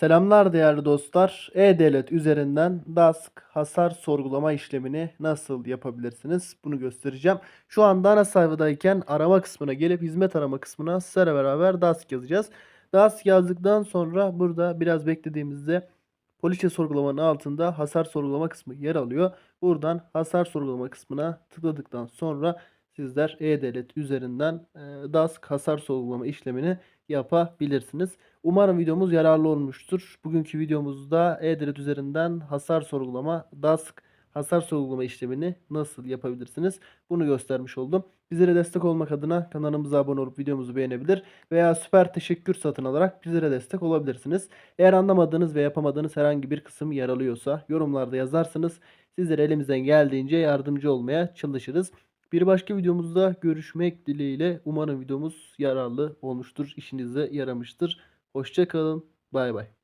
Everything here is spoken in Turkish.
Selamlar değerli dostlar. E-Devlet üzerinden DASK hasar sorgulama işlemini nasıl yapabilirsiniz? Bunu göstereceğim. Şu anda ana sayfadayken arama kısmına gelip hizmet arama kısmına sizlerle beraber DASK yazacağız. DASK yazdıktan sonra burada biraz beklediğimizde poliçe sorgulamanın altında hasar sorgulama kısmı yer alıyor. Buradan hasar sorgulama kısmına tıkladıktan sonra sizler E-Devlet üzerinden e, DASK hasar sorgulama işlemini yapabilirsiniz. Umarım videomuz yararlı olmuştur. Bugünkü videomuzda E-Devlet üzerinden hasar sorgulama, DASK hasar sorgulama işlemini nasıl yapabilirsiniz? Bunu göstermiş oldum. Bizlere destek olmak adına kanalımıza abone olup videomuzu beğenebilir veya süper teşekkür satın alarak bizlere destek olabilirsiniz. Eğer anlamadığınız ve yapamadığınız herhangi bir kısım yer alıyorsa yorumlarda yazarsınız. Sizlere elimizden geldiğince yardımcı olmaya çalışırız. Bir başka videomuzda görüşmek dileğiyle. Umarım videomuz yararlı olmuştur, işinize yaramıştır. Hoşça kalın. Bay bay.